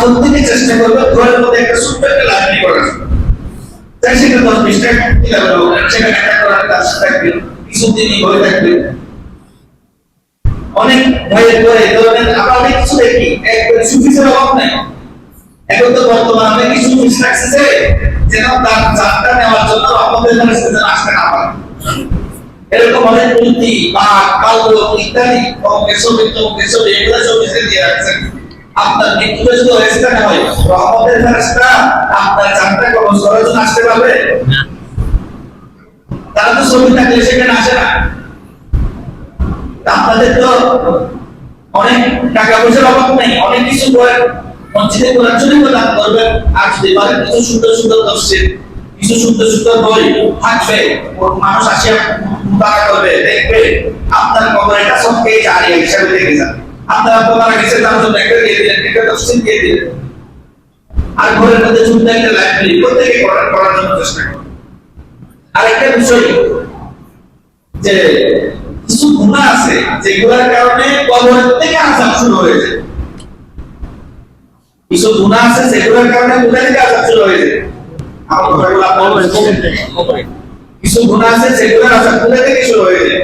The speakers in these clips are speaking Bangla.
প্রত্যেকে চেষ্টা করবে, ঘরের মধ্যে একটা ছোট্ট একটা লাইব্রেরি করার তাই সেটা দশ বিশ টাকা সেখানে একটা করার কাজ থাকবে কিছুদিনই ঘরে থাকবে। অনেক ভাইয়ের করে এই ধরনের, আমরা অনেক কিছু দেখি একবারে সুফিসের অভাব নাই। এখন তো বর্তমানে কিছু মিস রাখছে যেন তার চাপটা নেওয়ার জন্য আমাদের এখানে যেন আসতে না পারে। এরকম অনেক নীতি বা কালো ইত্যাদি কেশবী এগুলো সব দিয়ে রাখছেন আপনার মৃত্যুতে যদি হয়েছে না হয় রহমতের ফেরেশতা আপনার চারটা কবজ করার জন্য আসতে পারবে? তারা তো ছবি থাকলে সেখানে আসে না। আপনাদের তো অনেক টাকা পয়সার অভাব নেই অনেক কিছু করেন। মসজিদে কোরআন শরীফ দান করবেন। আর যদি পারেন কিছু সুন্দর সুন্দর তফসির কিছু সুন্দর সুন্দর বই থাকবে। মানুষ আসে মুতারা করবে দেখবে। আপনার কবরটা সবকে জারিয়া হিসাবে থেকে যাবে। আপনার আব্বা মারা গেছে তার জন্য একটা দিয়ে দিলেন, একটা তফসিল দিয়ে দিলেন। আর ঘরের মধ্যে ছোট্ট কিছু গুণা আছে, যেগুলোর কারণে হয়েছে কিছু গুণা আছে, যেগুলোর কারণে কোথা থেকে? কিছু হয়েছে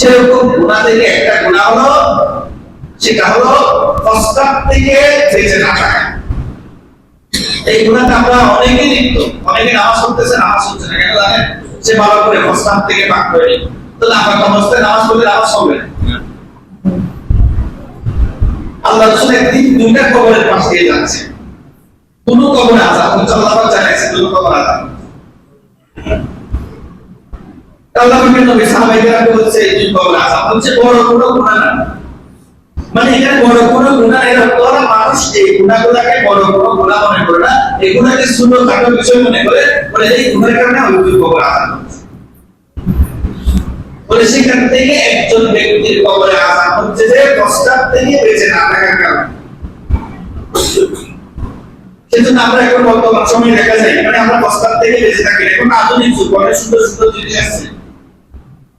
সেরকম গুণা থেকে একটা গুণা হলো, সেটা হলো প্রস্তাব থেকে বেঁচে না থাকা। এই গুণাটা আমরা অনেকেই লিপ্ত অনেকে নামাজ পড়তেছে, নামাজ হচ্ছে না। কেন জানেন? সে ভালো করে প্রস্তাব থেকে পাক করে তো নামাজ অবস্থায় নামাজ পড়লে নামাজ হবে আল্লাহ রসুল একদিন দুইটা কবরের পাশ দিয়ে যাচ্ছে। কোন কবর আজাব হচ্ছে আল্লাহ জানাইছে কোন কবর আজাব মানে এখানে বড় মানুষ। এই বড় মনে করে না। খাটো বিষয় মনে করে। বলে, এই গুনাহের কারণে আজাব বলে, সেখান থেকে একজন ব্যক্তির কবরে হচ্ছে যে থেকে বেঁচে না থাকার কারণে। আমরা এখন বর্তমান সময় দেখা যায় মানে আমরা প্রস্তাব থেকে বেঁচে থাকি এখন আধুনিক যুগ, অনেক সুন্দর সুন্দর জিনিস আসছে।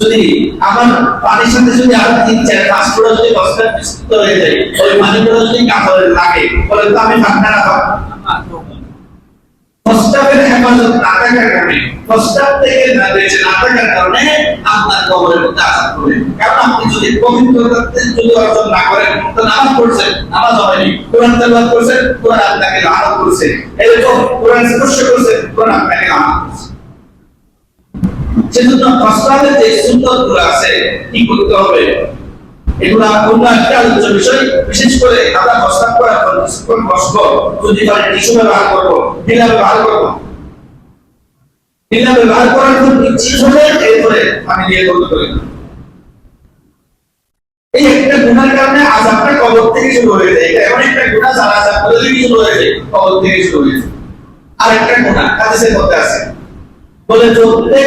যদি আমার পানির সাথে যদি আরও তিন চার পাঁচ ফুটা যদি প্রস্তাব বিস্তৃত হয়ে যায়, ওই পানিগুলো যদি কাপড়ে লাগে, বলে তো আমি ঠান্ডা পাবো প্রস্তাবের হেফাজত কারণে থেকে না বেঁচে না থাকার কারণে আপনার কবরের মধ্যে কারণ আপনি যদি যদি অর্জন না করেন, তো নামাজ পড়ছেন, নামাজ হয়নি। কোরআন করছেন, কোরআন আপনাকে লানত করছে। এরকম কোরআন স্পর্শ কোরআন আপনাকে লানত করছে। সেজন্য প্রস্তাবের যে গুলো আছে, কি করতে হবে? এগুলা অন্য একটা আলোচ্য বিষয়, বিশেষ করে আমরা প্রস্তাব করার পর কিছুক্ষণ বসবো, যদি পারে টিস্যু ব্যবহার করব, ঢিলা ব্যবহার করব। ঢিলা ব্যবহার করার পর নিশ্চিত হলে এরপরে আমি দিয়ে করতে পারি। এই একটা গুণার কারণে আজাবটা কবর থেকে শুরু হয়ে যায়। এটা এমন একটা গুণা যারা আজাব করে থেকে শুরু হয়ে যায়, কবর থেকে শুরু হয়ে যায়। আর একটা গুণা হাদিসের মধ্যে আছে। বলে, প্রত্যেক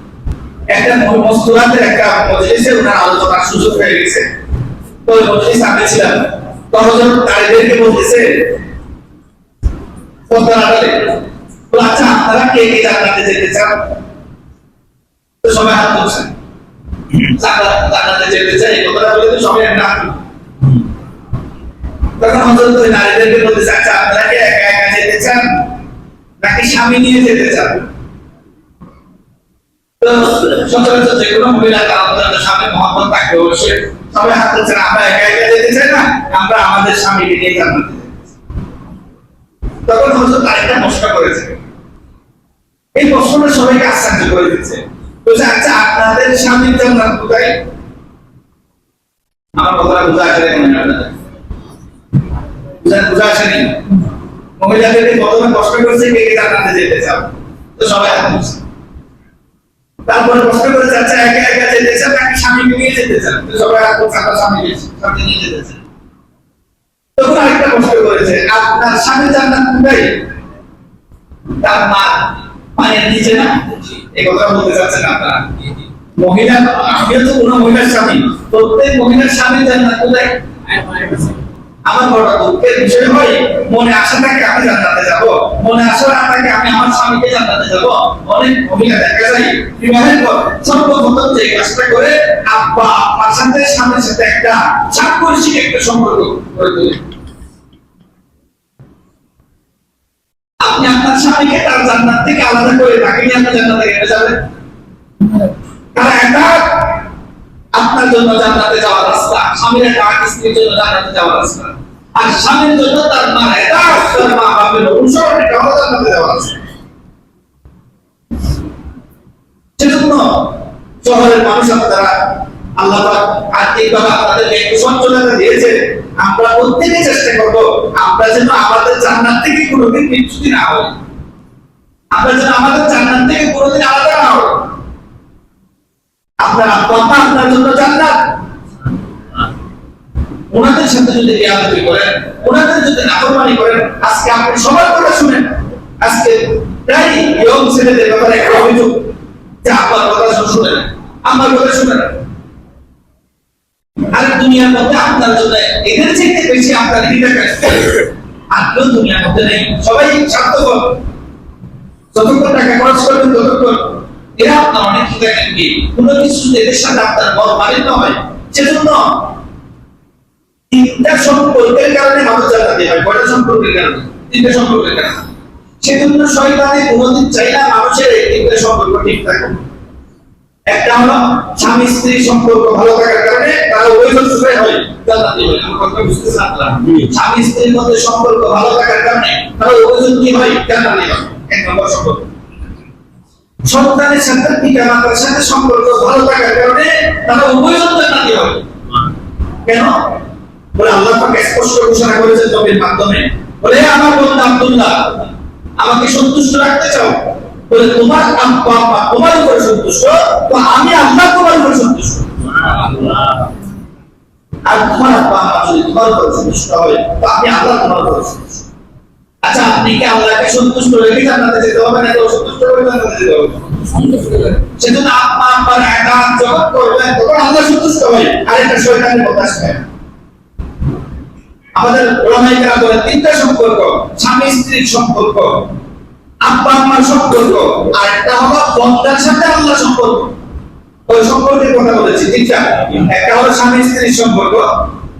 একটা একটা আলোচনার সুযোগ হয়ে গেছে। তো ওই মজলিস আমি ছিলাম। তখন তাদেরকে বলতেছে আচ্ছা আপনারা কে কে জান্নাতে যেতে চান? সবাই হাত যেতে চাই কথাটা বলে তো সবাই হাত তখন হযরত ওই নারীদেরকে বলতেছে আচ্ছা আপনারা কি একা একা যেতে চান নাকি স্বামী নিয়ে যেতে চান? সচরাচর যে কোনো মহিলা তাদের স্বামী মহব্বত থাকবে অবশ্যই। সবাই হাত আমরা একা একা যেতে চাই না, আমরা আমাদের স্বামীকে নিয়ে তখন নষ্ট করেছে। এই সবাইকে আশ্চর্য করে দিচ্ছে। বলছে আচ্ছা আপনাদের স্বামীর কোথায়? আমার কথাটা আসে প্রথমে কষ্ট করছে, কে কে যেতে চাও তো সবাই হাত। তারপরে কষ্ট করে যাচ্ছে, একা একা যেতে চান নাকি স্বামীকে নিয়ে যেতে চান? সবাই হাত আমরা স্বামীকে সাথে নিয়ে যেতে চান। তখন আরেকটা প্রশ্ন করেছে আপনার স্বামী জান্নাত কোথায়? তার মা পায়ের নিচে না? এই কথা বলতে চাচ্ছেন আপনারা। মহিলা, আমিও তো কোনো মহিলার স্বামী। প্রত্যেক মহিলার স্বামী জান্নাত কোথায়? আমার বড় দুঃখের বিষয় হয়, মনে আশা থাকে আমি জান্নাতে যাব, মনে আশা না থাকে আমি আমার স্বামীকে জান্নাতে যাব। অনেক মহিলা দেখা যায়, বিবাহের পর সর্বপ্রথম যে কাজটা করে, আব্বা আমার সাথে স্বামীর সাথে একটা সাক্ষরিক একটা সম্পর্ক করে তোলে। আপনি আপনার স্বামীকে তার জান্নাত থেকে আলাদা করে তাকে নিয়ে আপনি জান্নাতে গেলে যাবেন? তারা একটা আপনার জন্য জান্নাতে যাওয়ার রাস্তা, স্বামীর একটা স্ত্রীর জন্য জান্নাতে যাওয়ার রাস্তা। আর স্বামীর জন্য তার মা এটা তার মা বাপের অনুসরণ এটা হলো জান্নাতে যাওয়ার রাস্তা। সেজন্য শহরের মানুষ আপনারা, আল্লাহ আর্থিকভাবে আপনাদেরকে একটু সচ্ছলতা দিয়েছে আমরা প্রত্যেকে চেষ্টা করব, আমরা যেন আমাদের জান্নাত থেকে কোনোদিন বিচ্যুতি না হই আমরা যেন আমাদের জান্নাত থেকে কোনোদিন আলাদা না হই আপনার আম্মা আপনার জন্য জান্নাত ওনাদের সাথে যদি ওনাদের যদি নাফরমানি করেন, আজকে আপনি সবার কথা শুনেন। আজকে কথা শুনে আমার কথা শুনে আর দুনিয়ার মধ্যে আপনার জন্য এদের থেকে বেশি আপনার হৃদয় কাজ দুনিয়ার মধ্যে নেই। সবাই স্বার্থপর। যতক্ষণ টাকা খরচ করবেন, ততক্ষণ এরা আপনার অনেক হৃদয় কাটবে কোনো কিছু এদের সাথে আপনার বড় মালিন্য হয় সেজন্য তিনটা সম্পর্কের কারণে মানুষ জান্নাতি হয়। কয়টা সম্পর্কের কারণে? তিনটা সম্পর্কের কারণে। সেজন্য শয়তানে কোনোদিন চাই না মানুষের এই তিনটা সম্পর্ক ঠিক থাকুক একটা হলো স্বামী স্ত্রী সম্পর্ক ভালো থাকার কারণে তারা উভয় সুখে হয় জান্নাতি হয়। আমার কথা বুঝতেছেন আপনারা স্বামী স্ত্রীর মধ্যে সম্পর্ক ভালো থাকার কারণে তারা উভয় কি হয় জান্নাতি হয়। এক নম্বর সম্পর্ক। সন্তানের সাথে পিতা মাতার সাথে সম্পর্ক ভালো থাকার কারণে তারা উভয় জান্নাতি হয়। কেন? বলে আল্লাহ পাক স্পষ্ট ঘোষণা করেছেন নবীর মাধ্যমে। বলে আমার বন্ধু আব্দুল্লাহ, আমাকে সন্তুষ্ট রাখতে চাও? বলে, তোমার আব্বা তোমার উপরে সন্তুষ্ট, তো আমি আল্লাহ তোমার উপরে সন্তুষ্ট। আর তোমার আব্বা যদি তোমার উপরে সন্তুষ্ট হয়, তো আমি আল্লাহ তোমার উপরে সন্তুষ্ট। আচ্ছা আপনি কি আল্লাহকে সন্তুষ্ট রেখে জান্নাতে যেতে হবে নাকি অসন্তুষ্ট করে জান্নাতে যেতে হবে? সেজন্য আব্বা আম্মার একাত জগৎ করবেন, তখন আল্লাহ সন্তুষ্ট হয় আর একটা শয়তানের কথা আসবে আমাদের ওলামাইকেরা বলে তিনটা সম্পর্ক, স্বামী স্ত্রীর সম্পর্ক আব্বা আম্মার সম্পর্ক, আর একটা হলো বন্ধার সাথে আল্লাহ সম্পর্ক। ওই সম্পর্কের কথা বলেছি, তিনটা। একটা হলো স্বামী স্ত্রীর সম্পর্ক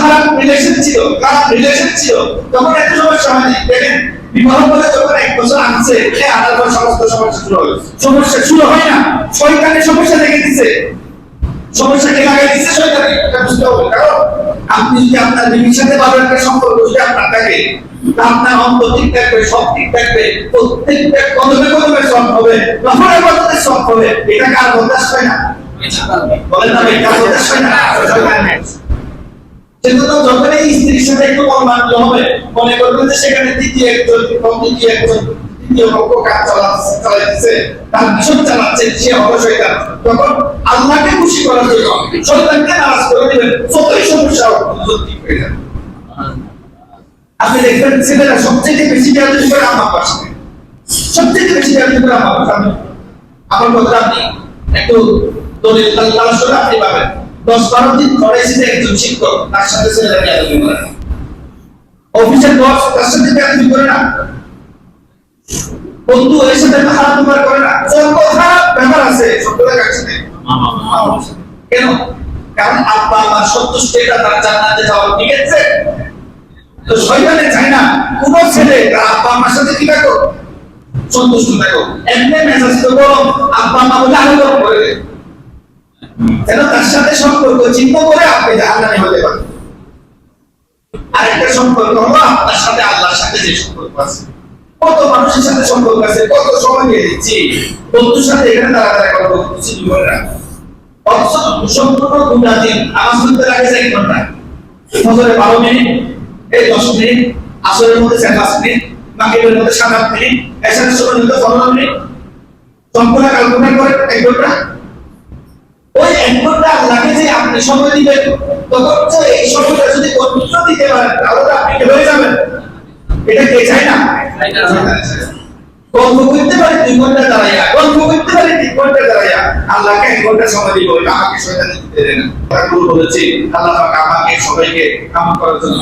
খারাপ রিলেশন ছিল খারাপ রিলেশন ছিল তখন এত সমস্যা হয়নি দেখেন বিবাহ করে যখন এক বছর আনছে এ আনার পর সমস্ত সমস্যা শুরু হয় সমস্যা শুরু হয় না। শয়তানের সমস্যা দেখে দিছে। সমস্যা লাগাই দিচ্ছে শয়তান। এটা বুঝতে হবে। কারণ আপনি যদি আপনার বিবির সাথে ভালো একটা সম্পর্ক যদি আপনার থাকে আপনার অন্তর ঠিক থাকবে সব ঠিক থাকবে প্রত্যেকটা কদমে কদমে সব হবে মধ্যে সব হবে। এটা কার বদাস হয় না? বলেন না ভাই কার বদাস হয় না সেজন্য যখন এই স্ত্রীর সাথে একটু মর্মান্বিত হবে মনে করবেন যে সেখানে তৃতীয় একজন তৃতীয় একজন তৃতীয় পক্ষ কাজ চালাচ্ছে চালাইতেছে তার মিশন চালাচ্ছে আল্লাহকে খুশি করার জন্য শয়তানকে নারাজ করে দিবেন যতই সমস্যা আপনি দেখবেন ছেলেরা সবচেয়ে বেশি বিয়াদবি করে আমার পাশে। সবচেয়ে বেশি বিয়াদবি করে আমার পাশে। আমার কথা আপনি একটু দলিল তাল- তালাশ করে আপনি পাবেন। দশ বারো দিন ঘরে এসেছে একজন শিক্ষক তার সাথে ছেলেরা বিয়াদবি করে। অফিসের বস তার সাথে বিয়াদবি করে না। বন্ধু এর সাথে খারাপ ব্যবহার করে না। যত খারাপ ব্যাপার আছে, সবগুলো কাছে কেন? কারণ আব্বা আমার সন্তুষ্ট, এটা তার জান্নাতে যাওয়ার আছে? তো শয়তানে চায় না, কোন ছেলে তার আব্বা আমার সাথে কি থাকো সন্তুষ্ট থাকো এমনি মেজাজ তো গরম, আব্বা মা বলে, আরও করে যেন তার সাথে সম্পর্ক? চিন্তা করে আপনি জাহান্নামে হতে পারেন। আরেকটা সম্পর্ক হলো আপনার সাথে আল্লাহর সাথে যে সম্পর্ক আছে। কত মানুষের সাথে সম্পর্ক আছে, কত সময় দিয়ে দিচ্ছি বন্ধুর সাথে এখানে দাঁড়া দাঁড়া কথা বলতেছি লাগে এক ঘণ্টা। ফজরে মধ্যে চার পাঁচ মিনিট মধ্যে সাত আট মিনিট, এসারের সময় মধ্যে পনেরো মিনিট। সম্পূর্ণ কল্পনা করে এক ঘণ্টা। ওই এক ঘণ্টা আল্লাহকে যে আপনি সময় দিবেন। তখন এই সময়টা যদি কর্তৃত্ব দিতে পারেন, তাহলে আপনি হয়ে যাবেন। এটা কে চায় না? গল্প করতে পারি দুই ঘণ্টা দাঁড়াইয়া, গল্প করতে পারি তিন ঘণ্টা দাঁড়াইয়া। আল্লাহকে এক ঘণ্টা সময় দিব, এটা আমাকে শয়তানি দিতে দেন না। ঠাকুর বলেছি। আল্লাহ আমাকে সবাইকে কাম করার জন্য